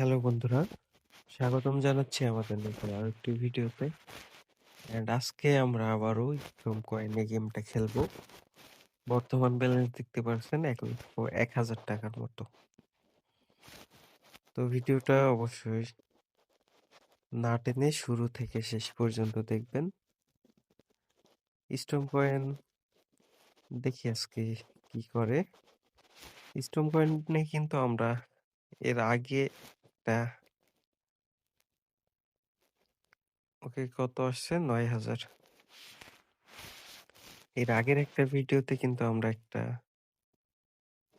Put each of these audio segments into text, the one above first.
Hello বন্ধুরা, স্বাগতম জানাচ্ছি আমাদের নতুন আরেকটি ভিডিওতে। অ্যান্ড আজকে আমরা আবারও ইথিরিয়াম কয়েনে গেমটা খেলব। বর্তমান ব্যালেন্স দেখতে পারছেন এক লক্ষ এক হাজার টাকার মতো। তো ভিডিওটা অবশ্যই না টেনে শুরু থেকে শেষ পর্যন্ত দেখবেন। স্ট্রম কয়েন দেখি আজকে কি করে। স্ট্রম কয়েনে কিন্তু আমরা এর আগে একটা ওকে কত আসছে? নয় হাজার। এর আগের একটা ভিডিওতে কিন্তু আমরা একটা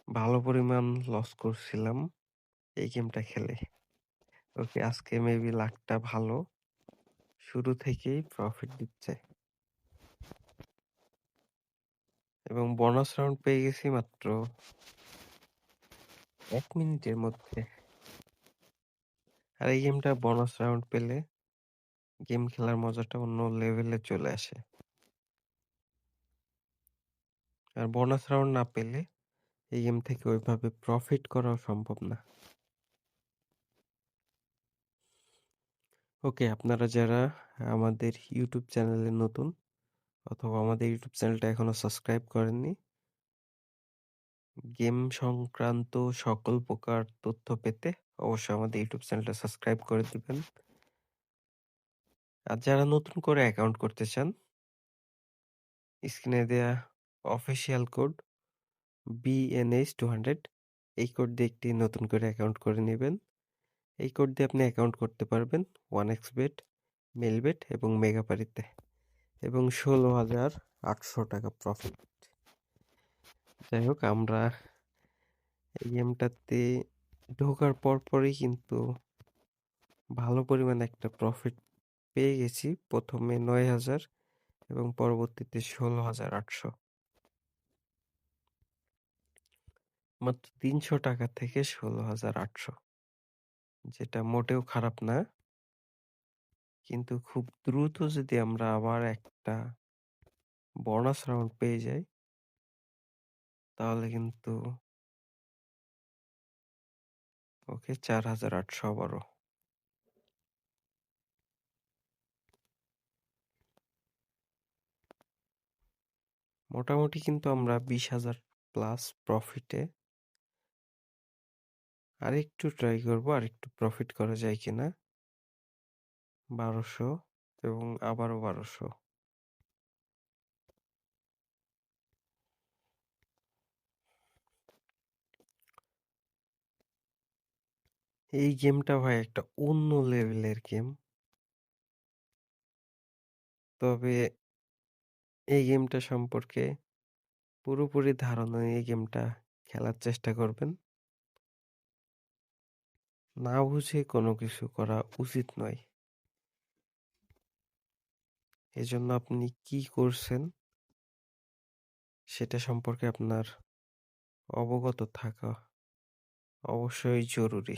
ভালো পরিমাণ লস করছিলাম এই গেমটা খেলে। ওকে আজকে মেবি লাখটা ভালো। শুরু থেকেই প্রফিট দিচ্ছে। এবং বোনাস রাউন্ড পেয়ে গেছি মাত্র এক মিনিটের মধ্যে। আর এই গেমটা বোনাস রাউন্ড পেলে গেম খেলার মজাটা অন্য লেভেলে চলে আসে। আর বোনাস রাউন্ড না পেলে এই গেম থেকে ওইভাবে প্রফিট করাও সম্ভব না। ওকে আপনারা যারা আমাদের ইউটিউব চ্যানেলে নতুন অথবা আমাদের ইউটিউব চ্যানেলটা এখনও সাবস্ক্রাইব করেননি গেম সংক্রান্ত সকল প্রকার তথ্য পেতে অবশ্যই আমাদের ইউটিউব চ্যানেলটা সাবস্ক্রাইব করে দিবেন। আর যারা নতুন করে অ্যাকাউন্ট করতে চান স্ক্রিনে দেয়া official code BNS two hundred এই কোড দিয়ে একটি নতুন করে অ্যাকাউন্ট করে নেবেন। এই কোড দিয়ে আপনি অ্যাকাউন্ট করতে পারবেন ওয়ান এক্স বেট মেলবেট এবং মেগাপারিতে এবং ষোলো হাজার আটশো টাকা প্রফিট যাই হোক, আমরা এই গেমটাতে ঢোকার পর পরই কিন্তু ভালো পরিমাণ একটা প্রফিট পেয়ে গেছি। প্রথমে নয় হাজার এবং পরবর্তীতে ষোলো হাজার আটশো। মাত্র তিনশো টাকা থেকে ষোলো হাজার আটশো। যেটা মোটেও খারাপ না। কিন্তু খুব দ্রুত যদি আমরা আবার একটা বোনাস রাউন্ড পেয়ে যাই, তাহলে কিন্তু ওকে, চার হাজার আটশো আবারও মোটামুটি কিন্তু আমরা বিশ হাজার প্লাস প্রফিটে আরেকটু ট্রাই করব, আরেকটু প্রফিট করা যায় কিনা। বারোশো এবং আবারও বারোশো। এই গেমটা ভাই একটা অন্য লেভেলের গেম। তবে এই গেমটা সম্পর্কে পুরোপুরি ধারণা এই গেমটা খেলার চেষ্টা করবেন। না বুঝে কোনো কিছু করা উচিত নয়। এজন্য আপনি কি করছেন সেটা সম্পর্কে আপনার অবগত থাকা অবশ্যই জরুরি।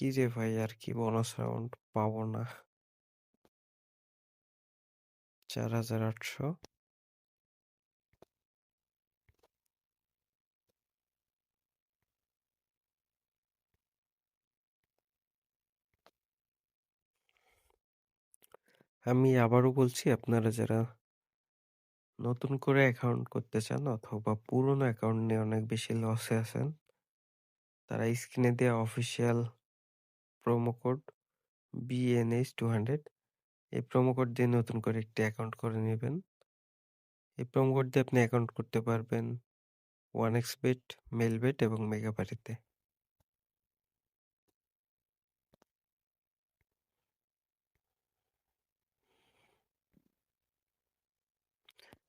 কি রে ভাই, আর কি বোনাস রাউন্ড পাবো না। চার হাজার আটশো। আমি আবারও বলছি, আপনারা যারা নতুন করে অ্যাকাউন্ট করতে চান অথবা পুরনো অ্যাকাউন্ট নিয়ে অনেক বেশি লসে আছেন, তারা স্ক্রিনে দেওয়া official promo code BNS two hundred এই প্রোমো কোড দিয়ে নতুন করে একটি অ্যাকাউন্ট করে নেবেন। এই প্রোমো কোড দিয়ে আপনি অ্যাকাউন্ট করতে পারবেন one X bet Melbet এবং মেগাপারিতে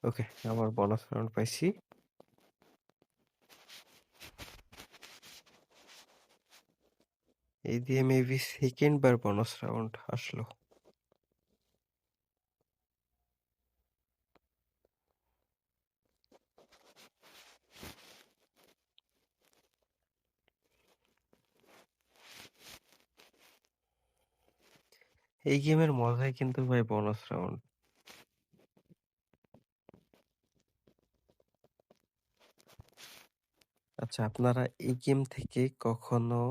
ওকে আমার বোনাস রাউন্ড পাইছি। এই দিয়ে মেবি সেকেন্ড বার বোনাস রাউন্ড আসলো। এই গেমের মজাই কিন্তু ভাই বোনাস রাউন্ড আচ্ছা আপনারা এই গেম থেকে কখনো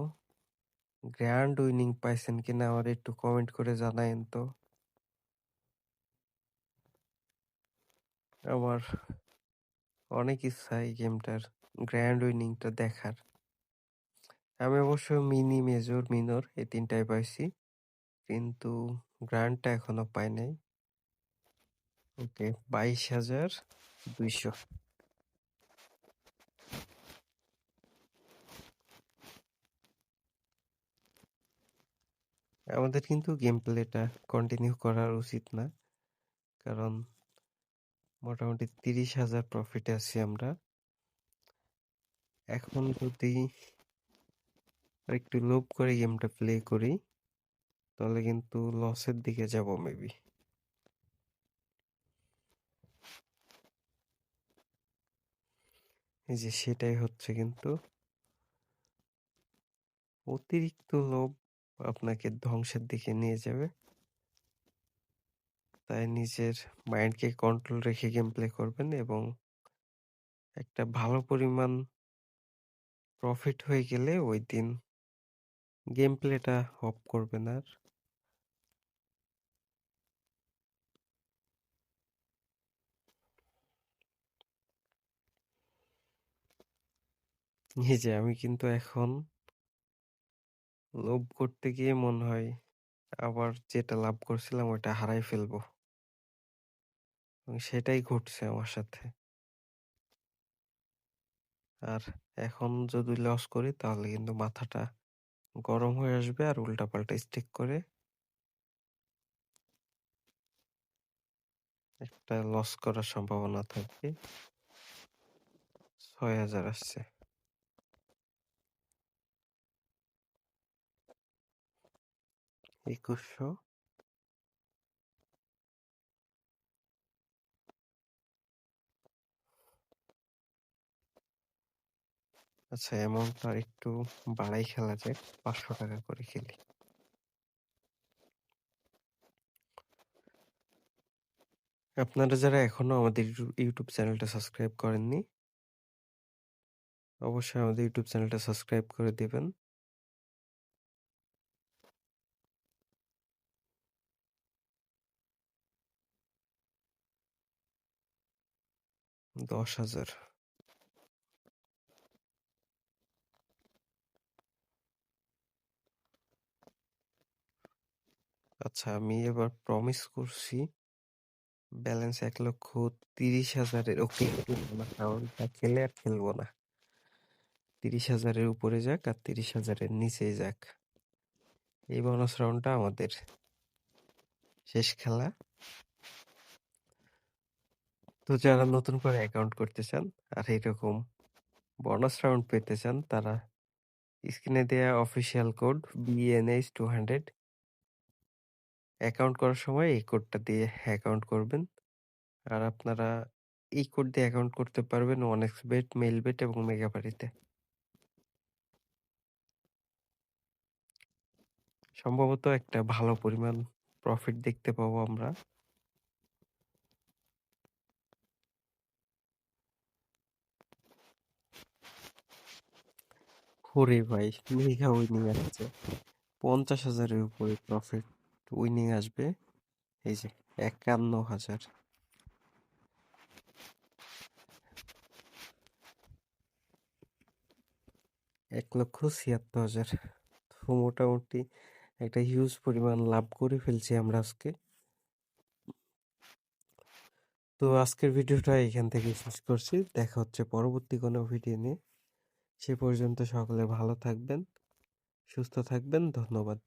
গ্র্যান্ড উইনিং পাইছেন কিনা আমার একটু কমেন্ট করে জানায়েন তো। আমার অনেক ইচ্ছা এই গেমটার গ্র্যান্ড উইনিংটা দেখার। আমি অবশ্য মিনি মেজর মিনর এই তিনটাই পাইছি, কিন্তু গ্র্যান্ডটা এখনও পাই নাই। ওকে বাইশ হাজার দুইশো। আমাদের কিন্তু গেম প্লেটা কন্টিনিউ করার উচিত না। কারণ মোটামুটি তিরিশ হাজার প্রফিটে আছি আমরা। এখন যদি একটু লোভ করে গেমটা প্লে করি, তাহলে কিন্তু লসের দিকে যাব মেবি এই যে সেটাই হচ্ছে কিন্তু অতিরিক্ত লোভ আপনাকে ধ্বংসের দিকে নিয়ে যাবে। তাই নিজের মাইন্ডকে কন্ট্রোল রেখে গেম প্লে করবেন এবং একটা ভালো পরিমাণ প্রফিট হয়ে গেলে ওই দিন গেম প্লেটা অফ করবেন আর। এই যে আমি কিন্তু এখন লোভ করতে গিয়ে মনে হয়, আবার যেটা লাভ করছিলাম ওটা হারাই ফেলব। সেটাই ঘটছে আমার সাথে। আর এখন যদি লস করি, তাহলে কিন্তু মাথাটা গরম হয়ে আসবে আর উল্টাপাল্টা স্টিক করে একটা লস করার সম্ভাবনা থাকবে। ছয় হাজার আসছে। একুশশো। আচ্ছা অ্যামাউন্টটা একটু বাড়াই খেলা যায় পাঁচশো টাকা করে খেলি। আপনারা যারা এখনও আমাদের ইউটিউব চ্যানেলটা সাবস্ক্রাইব করেননি, অবশ্যই আমাদের ইউটিউব চ্যানেলটা সাবস্ক্রাইব করে দেবেন। দশ হাজার। আচ্ছা আমি এবার প্রমিস করছি ব্যালেন্স এক লক্ষ তিরিশ হাজারের, ওকে খেলে আর খেলব না। তিরিশ হাজারের উপরে যাক আর তিরিশ হাজারের নিচে যাক। এই বোনাস রাউন্ডটা আমাদের। শেষ খেলা। তো যারা নতুন করে অ্যাকাউন্ট করতে চান, আর এরকম বোনাস রাউন্ড পেতে চান, তারা স্ক্রিনে দেয়া official code BNH two hundred account করার সময় এই কোডটা দিয়ে অ্যাকাউন্ট করবেন। আর আপনারা এই কোড দিয়ে অ্যাকাউন্ট করতে পারবেন one X bet Melbet এবং মেগাবাড়িতে সম্ভবত একটা ভালো পরিমাণ প্রফিট দেখতে পাবো আমরা। ওরে ভাই, মেগা উইনিং আসছে। পঞ্চাশ হাজারের উপরে প্রফিট উইনিং আসবে। এই যে, একান্ন হাজার। এক লক্ষ ছিয়াত্তর হাজার। তো মোটামুটি একটা হিউজ পরিমাণ লাভ করে ফেলছি আমরা আজকে। তো আজকের ভিডিওটা এখান থেকে শেষ করছি। দেখা হচ্ছে পরবর্তী কোনো ভিডিও নিয়ে। সে পর্যন্ত সকলে ভালো থাকবেন সুস্থ থাকবেন ধন্যবাদ।